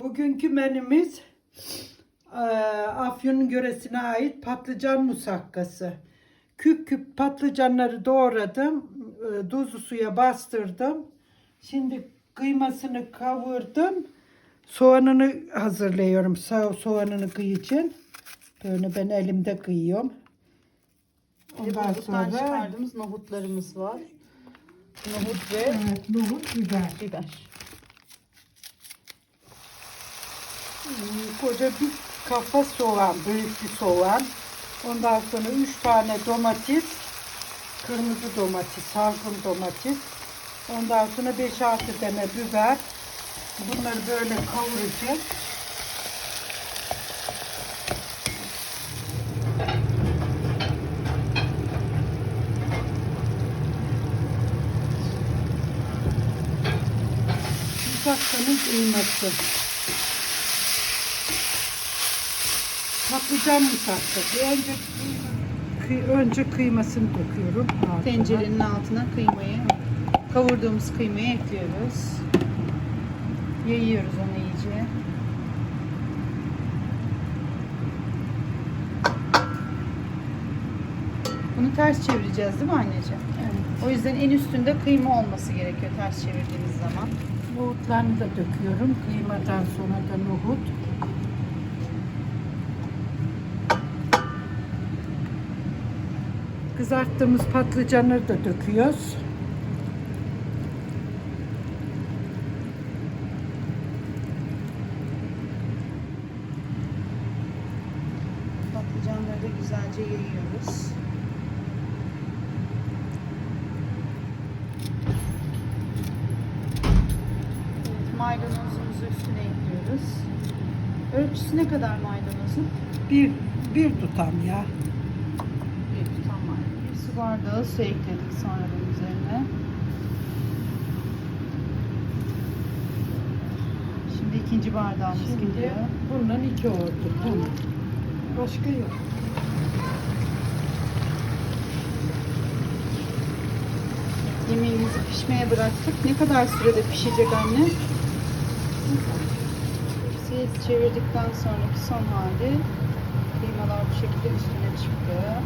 Bugünkü menümüz eee Afyon yöresine ait patlıcan musakkası. Küp küp patlıcanları doğradım. eee, Tuzlu suya bastırdım. Şimdi kıymasını kavurdum. Soğanını hazırlıyorum. Sa soğanını kıyacağım. Böyle ben elimde kıyıyorum. Ondan sonra çıkardığımız nohutlarımız var. Nohut ve evet, nohut, biber. biber. Koca bir kafa soğan, büyük bir soğan. Ondan sonra üç tane domates, kırmızı domates, salkım domates. Ondan sonra 5-6 tane biber. Bunları böyle kavuracağız. Musakkanın kıyması. Patlıcan musakkası. Önce, kıy- önce kıymasını döküyorum. altına. Tencerenin altına kıymayı, kavurduğumuz kıymayı ekliyoruz. Yayıyoruz onu iyice. Bunu ters çevireceğiz değil mi anneciğim? Evet. O yüzden en üstünde kıyma olması gerekiyor ters çevirdiğimiz zaman. Nohutlarını da döküyorum. Kıymadan sonra da nohut. Kızarttığımız patlıcanları da döküyoruz. Patlıcanları da güzelce yayıyoruz. Evet, maydanozumuzu üstüne ekliyoruz. Ölçüsü ne kadar maydanozun? Bir, bir tutam ya. Bir tutam var. Bir su ekledik sonradan üzerine. Şimdi ikinci bardağımız Şimdi gidiyor. bundan iki oldu. Tamam. Başka yok. Yemeğimizi pişmeye bıraktık. Ne kadar sürede pişecek anne? Tepsiyi çevirdikten sonraki son hali kıymalar bu şekilde üstüne çıktı.